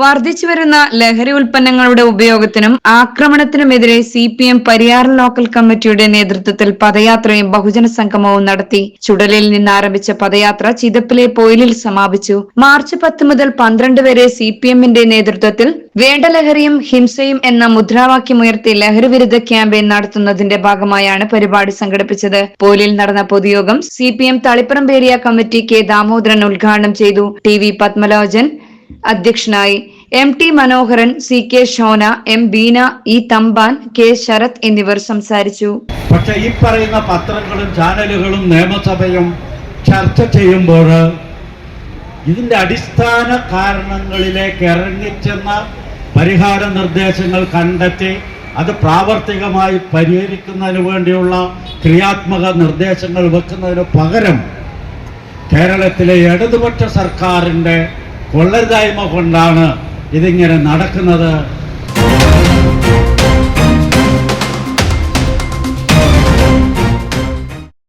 വർദ്ധിച്ചുവരുന്ന ലഹരി ഉൽപ്പന്നങ്ങളുടെ ഉപയോഗത്തിനും ആക്രമണത്തിനുമെതിരെ C P M Pariyar local committee നേതൃത്വത്തിൽ പദയാത്രയും ബഹുജന സംഗമവും നടത്തി. ചുടലിൽ നിന്ന് ആരംഭിച്ച പദയാത്ര ചിതപ്പിലെ പോയിലിൽ സമാപിച്ചു. മാർച്ച് പത്ത് മുതൽ പന്ത്രണ്ട് വരെ സി പി എമ്മിന്റെ നേതൃത്വത്തിൽ വേണ്ട ലഹരിയും ഹിംസയും എന്ന മുദ്രാവാക്യമുയർത്തി ലഹരി വിരുദ്ധ ക്യാമ്പയിൻ നടത്തുന്നതിന്റെ ഭാഗമായാണ് പരിപാടി സംഘടിപ്പിച്ചത്. പോലിൽ നടന്ന പൊതുയോഗം C P M Taliparamba area committee K Damodaran ഉദ്ഘാടനം ചെയ്തു. ടി വി പത്മലോചൻ അധ്യക്ഷനായി M T Manoharan C K Shona M Beena E Thampan K Sharath എന്നിവർ സംസാരിച്ചു. പക്ഷെ ഈ പറയുന്ന പത്രങ്ങളും ചാനലുകളും നിയമസഭയും ചർച്ച ചെയ്യുമ്പോൾ ഇതിന്റെ അടിസ്ഥാന കാരണങ്ങളിലേക്ക് ഇറങ്ങിച്ചെന്ന പരിഹാര നിർദ്ദേശങ്ങൾ കണ്ടെത്തി അത് പ്രാവർത്തികമായി പരിഹരിക്കുന്നതിന് വേണ്ടിയുള്ള ക്രിയാത്മക നിർദ്ദേശങ്ങൾ വെക്കുന്നതിന് പകരം കേരളത്തിലെ ഇടതുപക്ഷ സർക്കാരിന്റെ കൊള്ളരുതായ്മ കൊണ്ടാണ് ഇതിങ്ങനെ നടക്കുന്നത്.